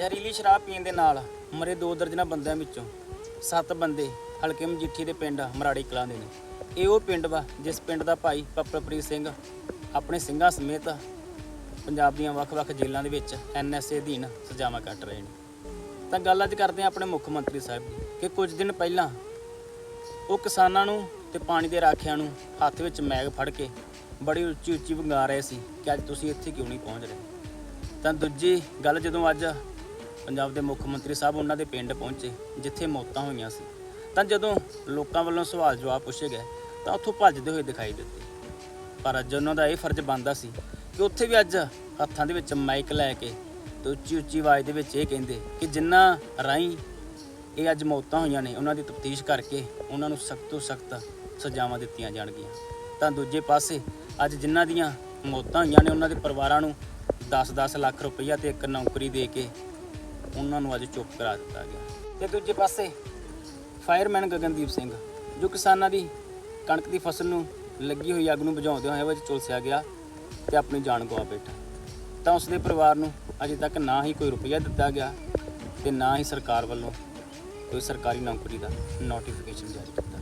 ਜ਼ਹਿਰੀਲੀ ਸ਼ਰਾਬ ਪੀਣ ਦੇ ਨਾਲ ਮਰੇ ਦੋ ਦਰਜਨਾਂ ਬੰਦਿਆਂ ਵਿੱਚੋਂ ਸੱਤ ਬੰਦੇ ਹਲਕੇ ਮਜੀਠੀ ਦੇ ਪਿੰਡ ਮਰਾੜੀ ਕਲਾਂ ਦੇ ਨੇ। ਇਹ ਉਹ ਪਿੰਡ ਵਾ ਜਿਸ ਪਿੰਡ ਦਾ ਭਾਈ ਪੱਪਲਪ੍ਰੀਤ ਸਿੰਘ ਆਪਣੇ ਸਿੰਘਾਂ ਸਮੇਤ ਪੰਜਾਬ ਦੀਆਂ ਵੱਖ-ਵੱਖ ਜੇਲ੍ਹਾਂ ਦੇ ਵਿੱਚ ਐਨਐਸਏ ਅਧੀਨ ਸਜ਼ਾਵਾਂ ਕੱਟ ਰਹੇ ਨੇ। ਤਾਂ ਗੱਲ ਅੱਜ ਕਰਦੇ ਹਾਂ ਆਪਣੇ ਮੁੱਖ ਮੰਤਰੀ ਸਾਹਿਬ ਦੀ ਕਿ ਕੁਝ ਦਿਨ ਪਹਿਲਾਂ ਉਹ ਕਿਸਾਨਾਂ ਨੂੰ ਤੇ ਪਾਣੀ ਦੇ ਰਾਖਿਆਂ ਨੂੰ ਹੱਥ ਵਿੱਚ ਮੈਗ ਫੜ ਕੇ ਬੜੀ ਉੱਚੀ ਉੱਚੀ ਵੰਗਾ ਰਹੇ ਸੀ ਕਿ ਅੱਜ ਤੁਸੀਂ ਇੱਥੇ ਕਿਉਂ ਨਹੀਂ ਪਹੁੰਚ ਰਹੇ? ਤਾਂ ਦੂਜੀ ਗੱਲ ਜਦੋਂ ਅੱਜ ਪੰਜਾਬ ਦੇ ਮੁੱਖ ਮੰਤਰੀ ਸਾਹਿਬ ਉਹਨਾਂ ਦੇ ਪਿੰਡ ਪਹੁੰਚੇ, ਜਿੱਥੇ ਮੌਤਾਂ ਹੋਈਆਂ ਸੀ। ਤਾਂ ਜਦੋਂ ਲੋਕਾਂ ਵੱਲੋਂ ਸਵਾਲ ਜਵਾਬ ਪੁੱਛੇ ਗਏ, ਤਾਂ ਉੱਥੋਂ ਭੱਜਦੇ ਹੋਏ ਦਿਖਾਈ ਦਿੱਤੇ। ਪਰ ਅੱਜ ਉਹਨਾਂ ਦਾ ਇਹ ਫਰਜ਼ ਬਣਦਾ ਸੀ ਕਿ ਉੱਥੇ ਵੀ ਅੱਜ ਹੱਥਾਂ ਦੇ ਵਿੱਚ ਮਾਈਕ ਲੈ ਕੇ ਤੇ ਉੱਚੀ ਉੱਚੀ ਆਵਾਜ਼ ਦੇ ਵਿੱਚ ਇਹ ਕਹਿੰਦੇ ਕਿ ਜਿੰਨਾ ਰਾਹੀਂ ਇਹ ਅੱਜ ਮੌਤਾਂ ਹੋਈਆਂ ਨੇ, ਉਹਨਾਂ ਦੀ ਤਫਤੀਸ਼ ਕਰਕੇ ਉਹਨਾਂ ਨੂੰ ਸਖਤ ਤੋਂ ਸਖਤ ਸਜ਼ਾਵਾਂ ਦਿੱਤੀਆਂ ਜਾਣਗੀਆਂ। ਤਾਂ ਦੂਜੇ ਪਾਸੇ ਅੱਜ ਜਿਨ੍ਹਾਂ ਦੀਆਂ ਮੌਤਾਂ ਹੋਈਆਂ ਨੇ, ਉਹਨਾਂ ਦੇ ਪਰਿਵਾਰਾਂ ਨੂੰ 10-10 ਲੱਖ ਰੁਪਈਆ ਤੇ ਇੱਕ ਨੌਕਰੀ ਦੇ ਕੇ ਉਹਨਾਂ ਨੂੰ ਅੱਜ ਚੁੱਪ ਕਰਾ ਦਿੱਤਾ ਗਿਆ। ਤੇ ਦੂਜੇ ਪਾਸੇ ਫਾਇਰਮੈਨ ਗਗਨਦੀਪ ਸਿੰਘ, ਜੋ ਕਿਸਾਨਾਂ ਦੀ ਕਣਕ ਦੀ ਫਸਲ ਨੂੰ ਲੱਗੀ ਹੋਈ ਅੱਗ ਨੂੰ ਬੁਝਾਉਂਦੇ ਹੋਏ ਵਿੱਚ ਝੁਲਸਿਆ ਗਿਆ ਤੇ ਆਪਣੀ ਜਾਨ ਗਵਾ ਬੈਠਾ। ਤਾਂ ਉਸ ਦੇ ਪਰਿਵਾਰ ਨੂੰ ਅਜੇ ਤੱਕ ਨਾ ਹੀ ਕੋਈ ਰੁਪਈਆ ਦਿੱਤਾ ਗਿਆ ਤੇ ਨਾ ਹੀ ਸਰਕਾਰ ਵੱਲੋਂ ਕੋਈ ਸਰਕਾਰੀ ਨੌਕਰੀ ਦਾ ਨੋਟੀਫਿਕੇਸ਼ਨ ਜਾਰੀ ਕੀਤਾ।